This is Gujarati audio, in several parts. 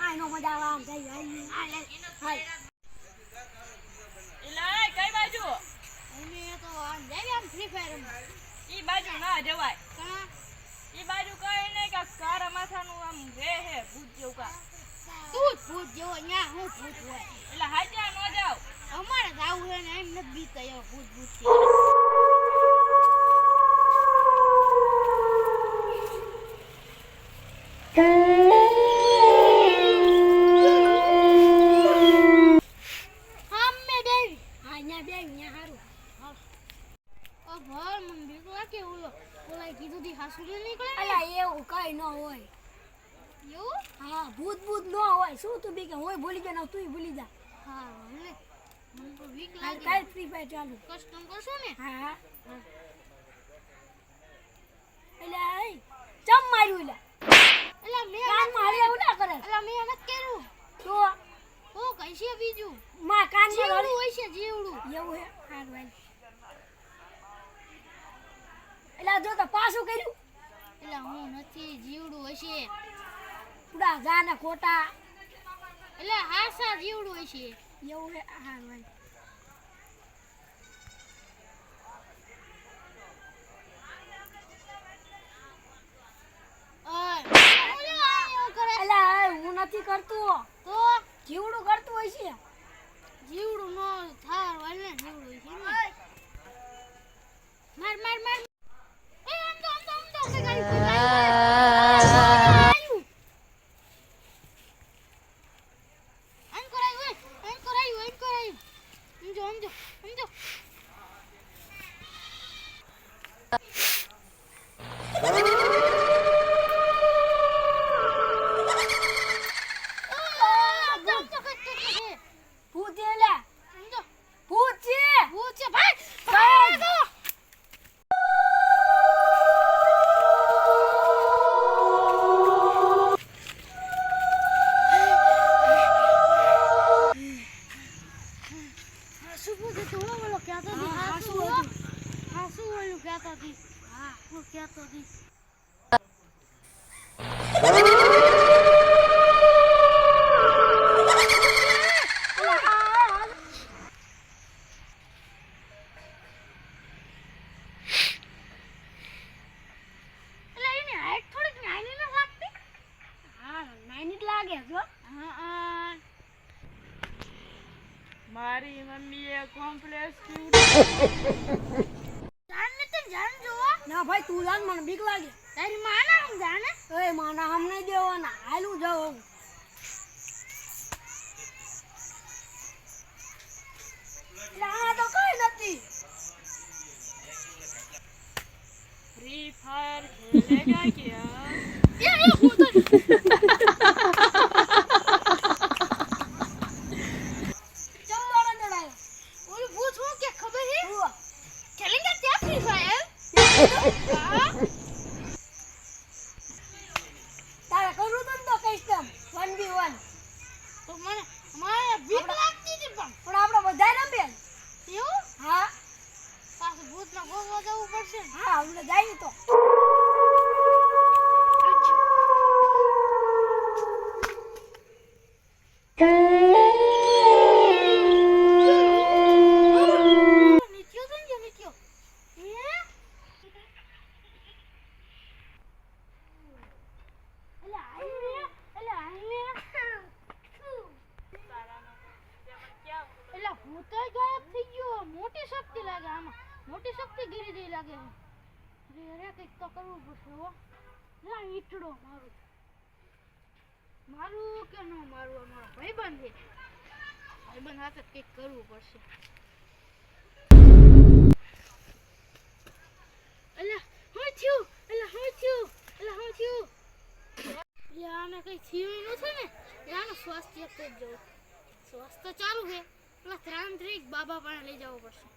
Ai નો મજા આવે આમ થઈ જાય એલા કઈ બાજુ એને તો આમ જાય આમ ફ્રી ફાયર ઈ બાજુ ના જવાય. કા ઈ બાજુ કઈ નઈ કા કારા માથાનું આમ રે હે ભૂત જેવું કા તું ભૂત જેવો ન્યા હું ભૂત હોય એટલે હાજા નો જાવ અમારે જાવું હે ને એમ નથી બીતા એવા ભૂત ભૂત હા બે ન્યા હારું. ઓ ભલ મને બીક લાગે ઓલો ઓલા કીધું તી હાસુડી નીકળે ને? એવું કઈ ન હોય. એવું? હા ભૂત ભૂત ન હોય. શું તું બી કે ભૂલી જા તું ભૂલી જા. હા મને મને તો બીક લાગે. કાલ ફ્રી ફાયર ચાલુ. કસ્ટમ કરશો ને? હા એટલે ચમ માર્યું એટલે એટલે મેં કાન મારે એવું ના કરે એટલે મેં નથી કર્યું તો તો કઈ છે બીજું માં કાન જીવડું હોય છે જીવડું એવું હે હારું હાલ એટલે આ જો તો પાછું કર્યું. એટલે હું નથી જીવડું હશે. પૂરા જાને ખોટા. એટલે હાસા જીવડું હશે. એવું હે? હા હું નથી કરતું. તો? જીવડું કરતું હોય છે. જીવડું ન થાર લાગતી? હા નાની જ લાગે જો હા, હા. મારી મમ્મીએ કોમ્પ્લેક્સ જાનને તો જાન જોવા ના ભાઈ તું જાન મને બીક લાગે. તારી માને હમ જાને? એ માના હમ નહીં દેવાના. હાલું જાવ હું આ તો કઈ નથી. ફ્રી ફાયર ખેલેગા ક્યા એ, એ, હું તો ચમવાળો ચડાયો ઓલું ભૂત હું કે ખબર છે? જુઓ ખેલેંગે ત્યાં Free Fire? હા? તારે કરવું તો ને તમ. વન બી વન તો મને મને બીક લાગતી હતી પણ. પણ આપણે બધા રમીએ ને. એવું? હા. પાછું ભૂતને ગોતવા જવું પડશે હા આપણે જઈએ તો નીચ્યો તો ને નીચ્યો હે એટલે આઈને એટલે આઈને એટલે ભૂત જ ગાયબ થઈ ગયો મોટી શક્તિ લાગે આમાં મોટી શક્તિ ગીરી ગઈ લાગે કંઈક તો કરવું પડશે હો. ના ઈટડો મારું. મારું કે ન મારું? અમારો ભાઈબંધ છે. ભાઈબંધ હાથે કંઈક કરવું પડશે. ને? એટલે આનું સ્વાસ્થ્ય સ્વાસ્થ્ય ચાલુ છે. પેલા ત્રાંત્રિક બાબા પાસે લઈ જવું પડશે.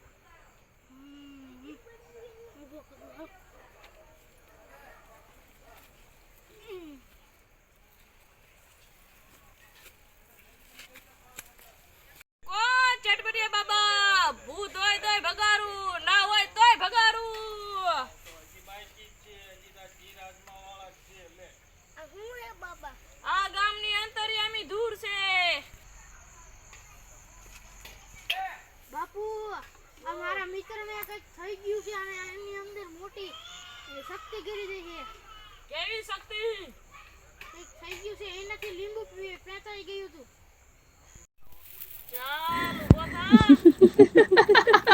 બાબા. આ ગામની અંતરિયામી ધૂર છે. બાપુ અમારા મિત્રને કંઈક થઈ ગયું છે અને એની અંદર મોટી શક્તિ ગીરી ગઈ છે. કેવી શક્તિ? કંઈક થઈ ગયું છે એનાથી લીંબુ પેતાઈ ગયું હતું. ચાલ ઊભો